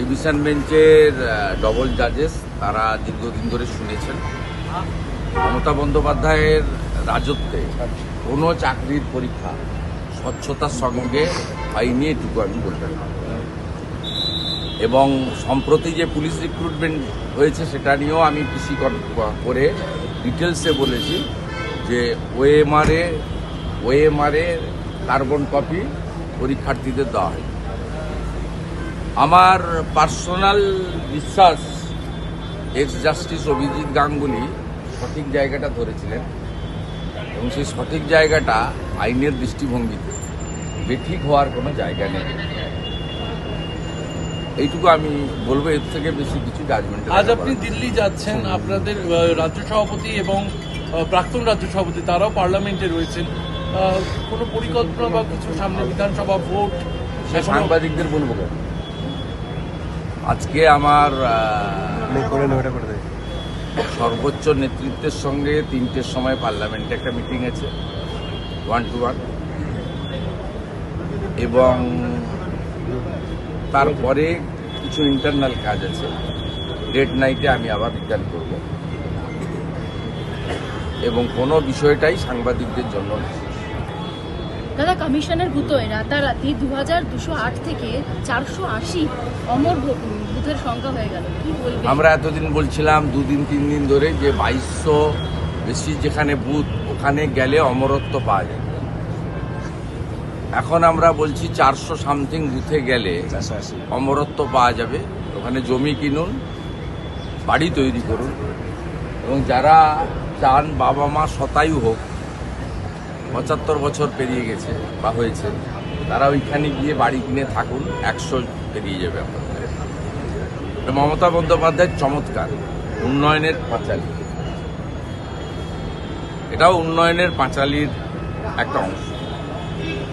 Division বেঞ্চের double জাজেস তারা দীর্ঘদিন ধরে শুনেছেন মমতা বন্দ্যোপাধ্যায়ের রাজত্বে কোনো চাকরির পরীক্ষা স্বচ্ছতার সঙ্গে হয়নি, এটুকু আমি বলতে। এবং সম্প্রতি যে পুলিশ রিক্রুটমেন্ট হয়েছে, সেটা নিয়েও আমি পিসি করে ডিটেলসে বলেছি যে ওএমআরএ ওএমআরএ কার্বন কপি পরীক্ষার্থীদের দেওয়া হয় আমার পার্সোনাল বিশ্বাস এক্স জাস্টিস অভিজিৎ গাঙ্গুলি সঠিক জায়গাটা ধরেছিলেন এবং সেই সঠিক জায়গাটা আইনের দৃষ্টিভঙ্গিতে বেঠিক হওয়ার কোনো জায়গা নেই। এইটুকু আমি বলব এর থেকে বেশি কিছু জাজমেন্ট আজ আপনি দিল্লি যাচ্ছেন আপনাদের রাজ্য সভাপতি এবং প্রাক্তন রাজ্য সভাপতি তারাও পার্লামেন্টে রয়েছেন। কোনো পরিকল্পনা বা কিছু সামনে বিধানসভা ভোট সে সাংবাদিকদের বলব কেন? আজকে আমার সর্বোচ্চ নেতৃত্বের সঙ্গে তিনটের সময় পার্লামেন্টে একটা মিটিং আছে ওয়ান টু ওয়ান এবং তারপরে কিছু ইন্টারনাল কাজ আছে ডেট নাইটে আমি আবার রিটার্ন করব। এবং কোনো বিষয়টাই সাংবাদিকদের জন্য। দাদা কমিশনের গুতোয় রাতারাতি দু হাজার দুশো আট থেকে চারশো আশি অমর ভো- বুথের সংখ্যা হয়ে গেল। কি বলবেন আমরা এতদিন বলছিলাম দুদিন তিন দিন ধরে যে বাইশশো বেশি যেখানে বুথ ওখানে গেলে অমরত্ব পাওয়া যায়। এখন আমরা বলছি চারশো সামথিং বুথে গেলে অমরত্ব পাওয়া যাবে। ওখানে জমি কিনুন বাড়ি তৈরি করুন। এবং যারা চান বাবা মা শতায়ু হোক পঁচাত্তর বছর পেরিয়ে গেছে বা হয়েছে তারা ওইখানে গিয়ে বাড়ি কিনে থাকুন একশো পেরিয়ে যাবে আপনাদের। এটা মমতা বন্দ্যোপাধ্যায়ের চমৎকার উন্নয়নের পাঁচালী। এটাও উন্নয়নের পাঁচালীর একটা অংশ।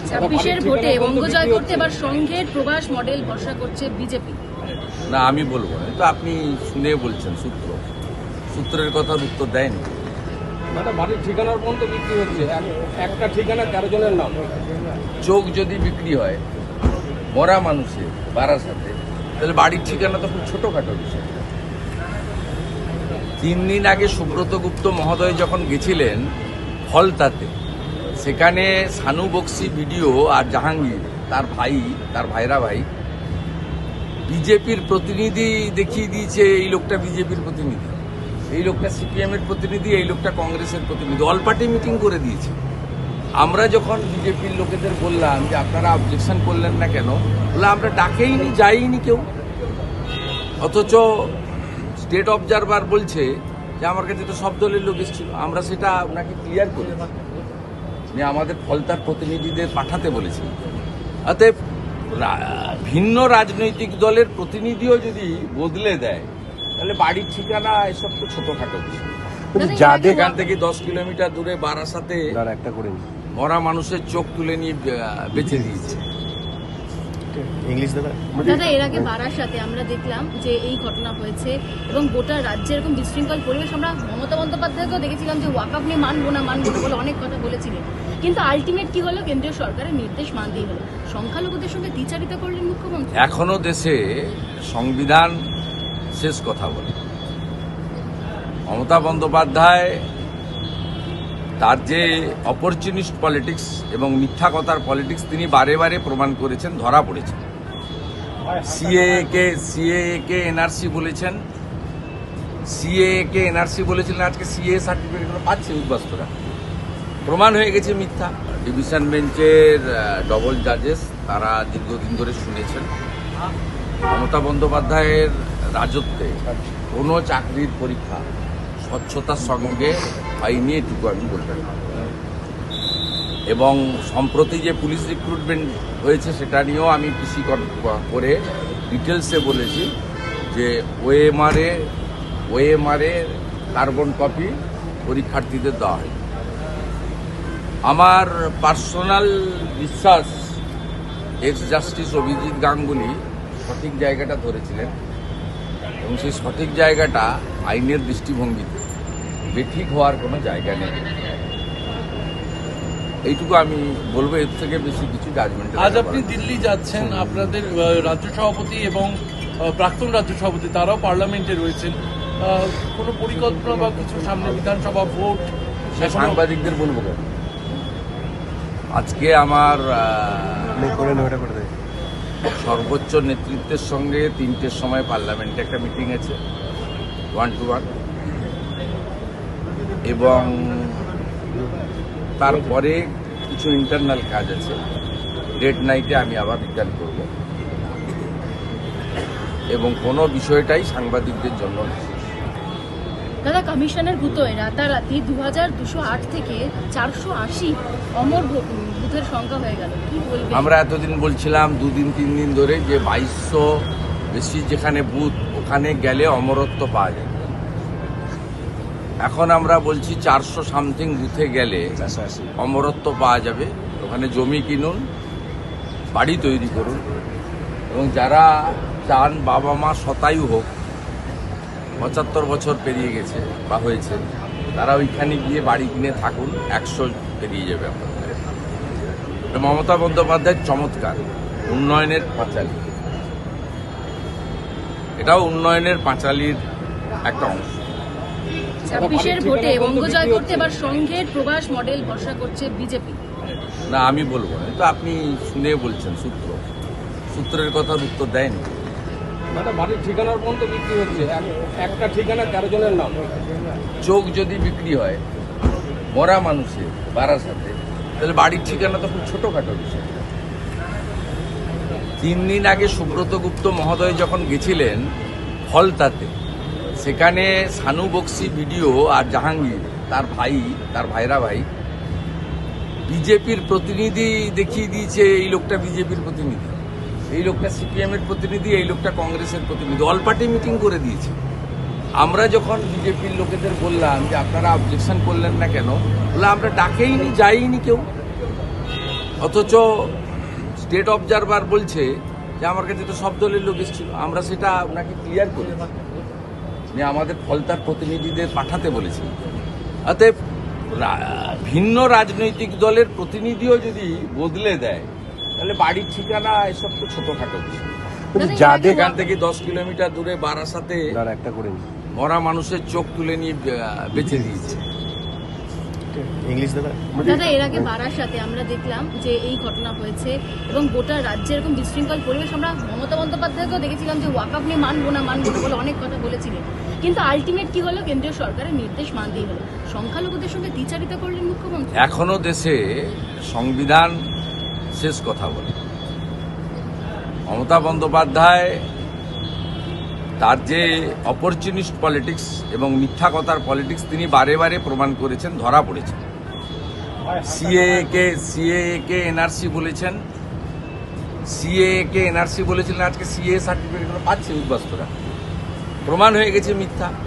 ছাব্বিশের ভোটে বঙ্গজয় করতে এবার সংঘের প্রবাস মডেল ভরসা করছে বিজেপি। না আমি বলব না তো আপনি শুনে বলছেন সূত্র। সূত্রের কথার উত্তর দেয়নি। মানে বাড়ির ঠিকানার পর্যন্ত বিক্রি হচ্ছে। একটা ঠিকানা তেরো জনের নাম। চোখ যদি বিক্রি হয় মরা মানুষের বাড়ার সাথে তাহলে বাড়ির ঠিকানা তো খুব ছোটোখাটো বিষয়। তিন দিন আগে সুব্রত গুপ্ত মহোদয় যখন গেছিলেন হলতাতে, সেখানে সানু বক্সি ভিডিও আর জাহাঙ্গীর, তার ভাই, তার ভাইরা ভাই, বিজেপির প্রতিনিধি দেখিয়ে দিয়েছে এই লোকটা বিজেপির প্রতিনিধি। এই লোকটা সিপিএমের প্রতিনিধি, এই লোকটা কংগ্রেসের প্রতিনিধি। অল পার্টি মিটিং করে দিয়েছে। আমরা যখন বিজেপির লোকেদের বললাম যে আপনারা অবজেকশন করলেন না কেন বলে আমরা ডাকেইনি, যাইনি কেউ। অথচ স্টেট অবজারভার বলছে যে আমার কাছে তো সব দলের লোক এসেছিল, আমরা সেটা আপনাকে ক্লিয়ার করি যে আমাদের ফলতার প্রতিনিধিদের পাঠাতে বলেছি। অতএব ভিন্ন রাজনৈতিক দলের প্রতিনিধিও যদি বদলে দেয়, তাহলে বাড়ির ঠিকানা এসব তো ছোটোখাটো বিষয়। যাদের এখান থেকে দশ কিলোমিটার দূরে বারাসাতে দাঁড়া একটা করে মরা মানুষের চোখ তুলে নিয়ে বেঁচে দিয়েছে। ইংলিশ দেবে দাদা এর আগে বারাসাতে আমরা দেখলাম যে এই ঘটনা হয়েছে এবং গোটা রাজ্যে এরকম বিশৃঙ্খল পরিবেশ। আমরা মমতা বন্দ্যোপাধ্যায়কেও দেখেছিলাম যে ওয়াকআপ নিয়ে মানবো না মানবো না বলে অনেক কথা বলেছিলেন। কিন্তু আলটিমেট কি হলো? কেন্দ্রীয় সরকারের নির্দেশ মানতেই হলো। সংখ্যালঘুদের সঙ্গে দ্বিচারিতা করলেন মুখ্যমন্ত্রী। এখনও দেশে সংবিধান শেষ কথা বলে। মমতা বন্দ্যোপাধ্যায় তার যে অপরচুনিস্ট পলিটিক্স এবং মিথ্যা কথার পলিটিক্স তিনি বারে বারে প্রমাণ করেছেন, ধরা পড়েছেন। সিএ কে সিএ কে এনআরসি বলেছেন। সিএ কে এনআরসি বলেছিলেন, আজকে সিএ সার্টিফিকেটগুলো পাচ্ছে উদ্বাস্তুরা। প্রমাণ হয়ে গেছে মিথ্যা। ডিভিশন বেঞ্চের ডবল জাজেস তারা দীর্ঘদিন ধরে শুনেছেন। মমতা বন্দ্যোপাধ্যায়ের রাজত্বে কোনো চাকরির পরীক্ষা স্বচ্ছতার সঙ্গে হয়নি এটুকু আমি এবং সম্প্রতি যে পুলিশ রিক্রুটমেন্ট হয়েছে সেটা নিয়েও আমি পিসি করে ডিটেলসে বলেছি যে ওএমআরএ ওএমআরএ কার্বন কপি পরীক্ষার্থীদের দেওয়া হয়। আমার পার্সোনাল বিশ্বাস এক্স জাস্টিস অভিজিৎ গাঙ্গুলি সঠিক জায়গাটা ধরেছিলেন এবং সেই সঠিক জায়গাটা আইনের দৃষ্টিভঙ্গিতে বেঠিক হওয়ার কোনো জায়গা নেই। এইটুকু আমি বলব এর থেকে বেশি কিছু জাজমেন্ট আজ আপনি দিল্লি যাচ্ছেন আপনাদের রাজ্য সভাপতি এবং প্রাক্তন রাজ্য সভাপতি তারাও পার্লামেন্টে রয়েছেন। কোনো পরিকল্পনা বা কিছু সামনে বিধানসভা ভোট সে সাংবাদিকদের বলব কেন? আজকে আমার সর্বোচ্চ নেতৃত্বের সঙ্গে তিনটের সময় পার্লামেন্টে একটা মিটিং আছে ওয়ান টু ওয়ান এবং তারপরে কিছু ইন্টারনাল কাজ আছে। ডেট নাইটে আমি আবার রিটার্ন করব। এবং কোনো বিষয়টাই সাংবাদিকদের জন্য। দাদা কমিশনের গুতোয় রাতারাতি দু হাজার দুশো আট থেকে চারশো আশি অমর ভো- বুথের সংখ্যা হয়ে গেল। কি বলবেন? আমরা এতদিন বলছিলাম দুদিন তিন দিন ধরে যে বাইশশো বেশি যেখানে বুথ ওখানে গেলে অমরত্ব পাওয়া যায়। এখন আমরা বলছি চারশো সামথিং বুথে গেলে অমরত্ব পাওয়া যাবে। ওখানে জমি কিনুন বাড়ি তৈরি করুন। এবং যারা চান বাবা মা শতায়ু হোক পঁচাত্তর বছর পেরিয়ে গেছে বা হয়েছে তারা ওইখানে গিয়ে বাড়ি কিনে থাকুন একশো পেরিয়ে যাবে আপনাদের। মমতা বন্দ্যোপাধ্যায়ের চমৎকার উন্নয়নের পাঁচালী। এটাও উন্নয়নের পাঁচালীর একটা অংশ। ছাব্বিশের ভোটে বঙ্গ জয় করতে এবার সংঘের প্রবাস মডেল ভরসা করছে বিজেপি। না আমি বলব না। তো আপনি শুনে বলছেন সূত্র। সূত্রের কথার উত্তর দেয়নি। একটা বাড়ির ঠিকানার পর্যন্ত বিক্রি হচ্ছে। একটা ঠিকানা তেরো জনের নাম। চোখ যদি বিক্রি হয় মরা মানুষের বাড়ার সাথে তাহলে বাড়ির ঠিকানা তো খুব ছোটখাটো বিষয়। তিন দিন আগে সুব্রত গুপ্ত মহোদয় যখন গেছিলেন ফলতাতে সেখানে সানু বক্সি ভিডিও আর জাহাঙ্গীর, তার ভাই, তার ভাইরা ভাই, বিজেপির প্রতিনিধি দেখিয়ে দিয়েছে এই লোকটা বিজেপির প্রতিনিধি। এই লোকটা সিপিএম এর প্রতিনিধি, এই লোকটা কংগ্রেসের প্রতিনিধি। অল পার্টি মিটিং করে দিয়েছে। আমরা যখন বিজেপির লোকেদের বললাম যে আপনারা অবজেকশন করলেন না কেন বলে আমরা ডাকেইনি, যাইনি কেউ। অথচ স্টেট অবজারভার বলছে যে, আমার কাছে তো সব দলের লোক এসেছিল। আমরা সেটা ওনাকে ক্লিয়ার করি যে আমাদের ফলতার প্রতিনিধিদের পাঠাতে বলেছি অতএব ভিন্ন রাজনৈতিক দলের প্রতিনিধিও যদি বদলে দেয় তাহলে বাড়ির ঠিকানা এসব তো ছোটখাটো বিষয় যাদের এখান থেকে দশ কিলোমিটার দূরে বারাসাতে একটা করে মরা মানুষের চোখ তুলে নিয়ে বেঁচে দিয়েছে। ইংলিশ দাদা? দাদা এর আগে বারাসাতে আমরা দেখলাম যে এই ঘটনা হয়েছে এবং গোটা রাজ্যে এরকম বিশৃঙ্খল পরিবেশ আমরা মমতা বন্দ্যোপাধ্যায়কেও দেখেছিলাম যে ওয়াকআপ নিয়ে মানবো না মানবো না বলে অনেক কথা বলেছিলেন। কিন্তু আলটিমেট কি হলো? কেন্দ্রীয় সরকারের নির্দেশ মানতেই হলো। সংখ্যালঘুদের সঙ্গে দ্বিচারিতা করলেন মুখ্যমন্ত্রী। এখনও দেশে সংবিধান শেষ কথা বলে। মমতা বন্দ্যোপাধ্যায় তার যে অপরচুনিস্ট পলিটিক্স এবং মিথ্যা কথার পলিটিক্স তিনি বারে বারে প্রমাণ করেছেন, ধরা পড়েছেন। সিএকে সিএকে এনআরসি বলেছেন। সিএকে এনআরসি বলেছিলেন, আজকে সিএ সার্টিফিকেটগুলো পাচ্ছে উদ্বাস্তরা। প্রমাণ হয়ে গেছে মিথ্যা।